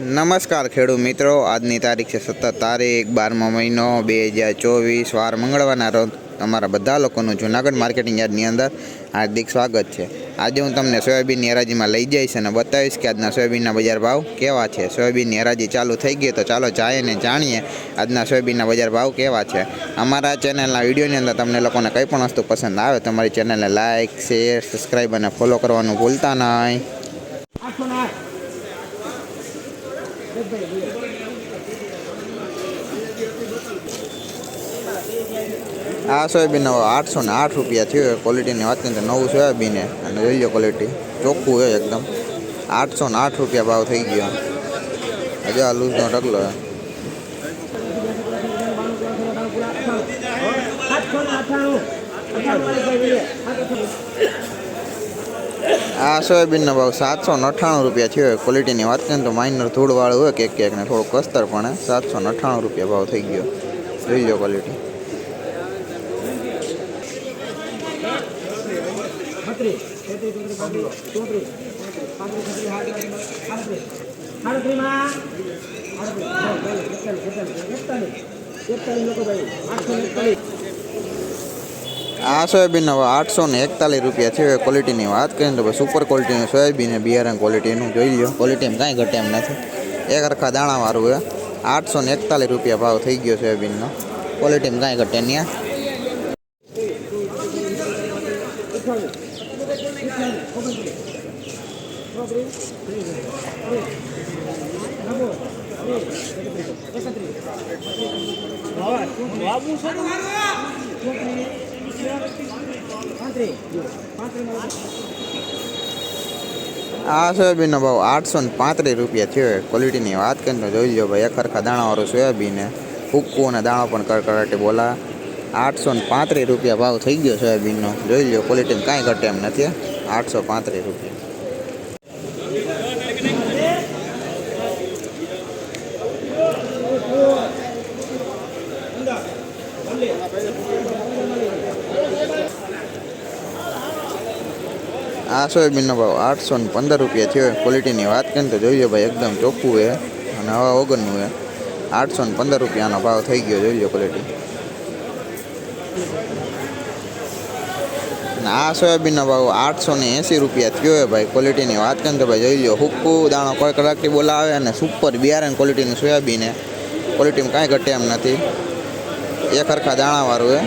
નમસ્કાર ખેડૂત મિત્રો, આજની તારીખ છે સત્તર તારીખ, બારમો મહિનો, બે હજાર ચોવીસ, વાર મંગળવારના રોજ અમારા બધા લોકોનું જૂનાગઢ માર્કેટિંગ યાર્ડની અંદર હાર્દિક સ્વાગત છે. આજે હું તમને સોયાબીનની હરાજીમાં લઈ જઈશ અને બતાવીશ કે આજના સોયાબીનના બજાર ભાવ કેવા છે. સોયાબીનની હરાજી ચાલુ થઈ ગઈ તો ચાલો જાય અને જાણીએ આજના સોયાબીનના બજાર ભાવ કેવા છે. અમારા ચેનલના વિડીયોની અંદર તમને લોકોને કંઈ પણ વસ્તુ પસંદ આવે તો અમારી ચેનલને લાઇક શેર, સબસ્ક્રાઈબ અને ફોલો કરવાનું ભૂલતા નહીં. આ સોયાબીન આઠસો ને આઠ રૂપિયા થયો. ક્વોલિટીની વાત કરીએ તો નવું સોયાબીન છે અને જોઈ લો ક્વોલિટી ચોખ્ખું હોય એકદમ. આઠસો ને આઠ રૂપિયા ભાવ થઈ ગયો. હજુ આ લૂઝનો ઢગલો છે. આ સોયાબીનનો ભાવ સાતસો અઠ્ઠાણું રૂપિયા થયો. ક્વોલિટીની વાત કરીએ તો માઇનર ધૂળવાળું હોય કેક કેકને થોડુંક થોડું કસ્તર પણ સાતસો અઠ્ઠાણું રૂપિયા ભાવ થઈ ગયો. જોઈ લો ક્વોલિટી આ સોયાબીનના હવે આઠસો ને એકતાલીસ રૂપિયા છે. ક્વોલિટીની વાત કરીએ તો સુપર ક્વોલિટીનું સોયાબીન બિયારણ ક્વોલિટીનું જોઈ લો ક્વોલિટીમાં કાંઈ ઘટે એમ નથી. એક અરખા દાણાવાળું છે. આઠસો ને એકતાલીસ રૂપિયા ભાવ થઈ ગયો સોયાબીનનો. ક્વોલિટીમાં કાંઈ ઘટે નહીં આ સોયાબીનનો ભાવ આઠસો ને પાંત્રીસ રૂપિયા થયો ક્વોલિટીની વાત કરીને જોઈ લો ભાઈ હરખા દાણાવાળું સોયાબીન છે. ફૂક્કું અને દાણો પણ કરકરાટે બોલા. આઠસો ને પાંત્રીસ રૂપિયા ભાવ થઈ ગયો સોયાબીનનો. જોઈ લો ક્વોલિટીમાં કાંઈ ઘટે એમ નથી આઠસો પાંત્રીસ રૂપિયા. આ સોયાબીનનો ભાવ આઠસો ને પંદર રૂપિયા થયો. ક્વોલિટીની વાત કરીએ તો જોઈ લો ભાઈ, એકદમ ચોખ્ખું છે અને હવા વગરનું છે. આઠસો ને પંદર રૂપિયાનો ભાવ થઈ ગયો, જોઈ લો ક્વોલિટી અને આ સોયાબીનનો ભાવ આઠસો ને એંસી રૂપિયા થયો છે ભાઈ ક્વોલિટીની વાત કરીએ તો ભાઈ જોઈ લો, હુક્કું દાણો કોઈ કડાકથી બોલાવે અને સુપર બિયારણ ક્વોલિટીનું સોયાબીન છે. ક્વોલિટીમાં કાંઈ ઘટે એમ નથી. એક હરખા દાણાવાળું છે.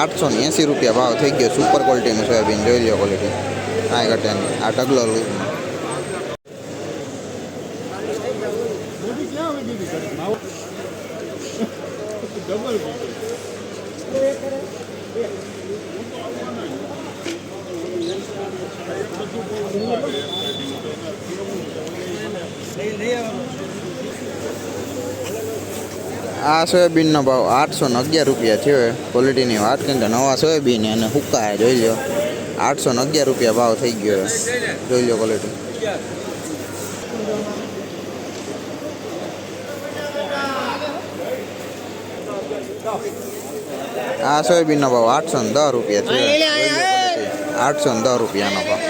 આઠસો ને એંસી રૂપિયા ભાવ થઈ ગયો સુપર ક્વોલિટીનું સોયાબીન, જોઈ લો ક્વોલિટી કાંઈ ઘટે. નહીં આ સોયાબીનનો ભાવ આઠસો ને અગિયાર રૂપિયા થયો. ક્વોલિટીની વાત કરીએ તો નવા સોયાબીન અને હુક્કા જોઈ લો આઠસો ને અગિયાર રૂપિયા ભાવ થઈ ગયો જોઈ લો ક્વોલિટી આ સોયાબીનનો ભાવ આઠસો ને દસ રૂપિયા થયો છે. આઠસો ને દસ રૂપિયાનો ભાવ.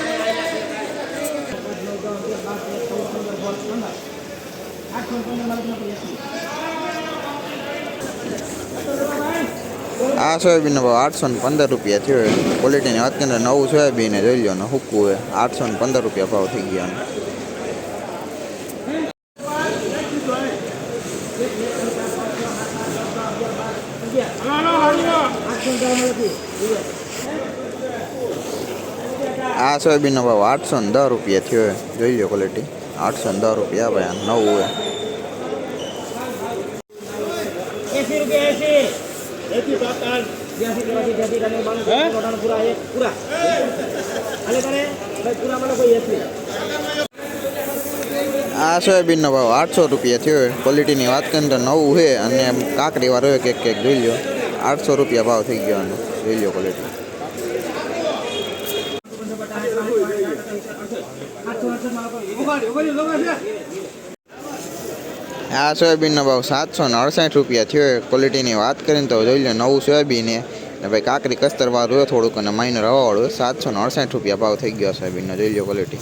આ સોયાબીનનો ભાવ આઠસો ને પંદર રૂપિયા થયો. ક્વોલિટીની વાત કરીએ નવું સોયાબીન જોઈ લો ને હુક્કું હોય આઠસો ને પંદર રૂપિયા ભાવ થઈ ગયા આ સોયાબીનનો ભાવ આઠસો ને દસ રૂપિયા થયો. જોઈ લો ક્વોલિટી આઠસો ને દસ રૂપિયા ભાઈ નવું છે પૂરા એક પૂરા. મને કોઈ આ સોયાબીનનો ભાવ આઠસો રૂપિયા થયો. ક્વોલિટીની વાત કરીએ તો નવું છે અને કાકડી વાળો એક કેક કેક જોઈ લો આઠસો રૂપિયા ભાવ થઈ ગયો આનો. જોઈ લો ક્વોલિટી આ સોયાબીનનો ભાવ સાતસો ને અડસાઠ રૂપિયા થયો. ક્વોલિટીની વાત કરીને તો જોઈ લો નવું સોયાબીન ને ભાઈ કાકરી કસ્તરવાળું હોય થોડુંક અને માઇનર હવાવાળું સાતસો ને અડસાઠ રૂપિયા ભાવ થઈ ગયો સોયાબીનનો જોઈ લો ક્વોલિટી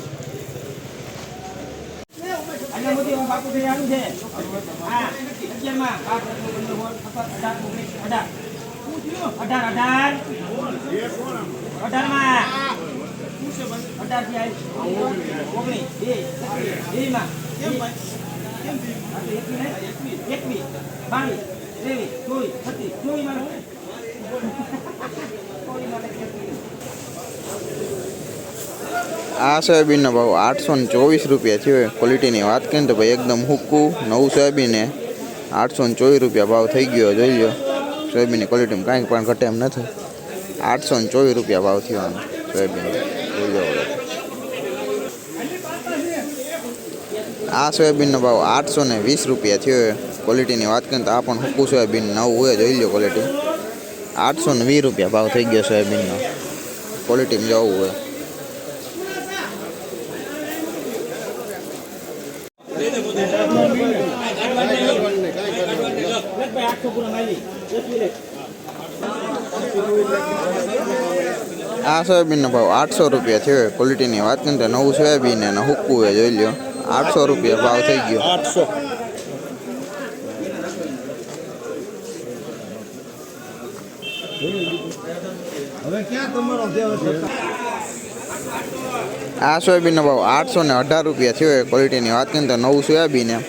ઓગણીસ આ સોયાબીનનો ભાવ આઠસો ને ચોવીસ રૂપિયા થયો. ક્વોલિટીની વાત કરીને તો ભાઈ એકદમ હુક્કું, નવું સોયાબીને આઠસો ને ચોવીસ રૂપિયા ભાવ થઈ ગયો, જોઈ લો સોયાબીનની ક્વોલિટીમાં કાંઈ પણ ઘટે એમ નથી. આઠસો ને ચોવીસ રૂપિયા ભાવ થયો સોયાબીન જોઈ લો આ સોયાબીનનો ભાવ આઠસો ને વીસ રૂપિયા થયો ક્વોલિટીની વાત કરીએ તો આ પણ હુક્કું સોયાબીન નવું હોય જોઈ લો ક્વોલિટી આઠસો ને વીસ રૂપિયા ભાવ થઈ ગયો સોયાબીનનો. ક્વોલિટીમાં જવું હોય. આ સોયાબીનનો ભાવ આઠસો રૂપિયા થયો ક્વોલિટીની વાત કરીએ તો નવું સોયાબીન અને હુક્કું હોય જોઈ લ્યો. આઠસો રૂપિયા ભાવ થઈ ગયો. આઠસો. આ સોયાબીનનો ભાવ આઠસો ને અઢાર રૂપિયા થયો ક્વોલિટીની વાત કરીએ તો નવું સોયાબીન એમ.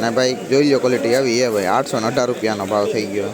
ને ભાઈ જોઈ લો ક્વોલિટી આવી એ ભાઈ આઠસો ને અઢાર રૂપિયાનો ભાવ થઈ ગયો.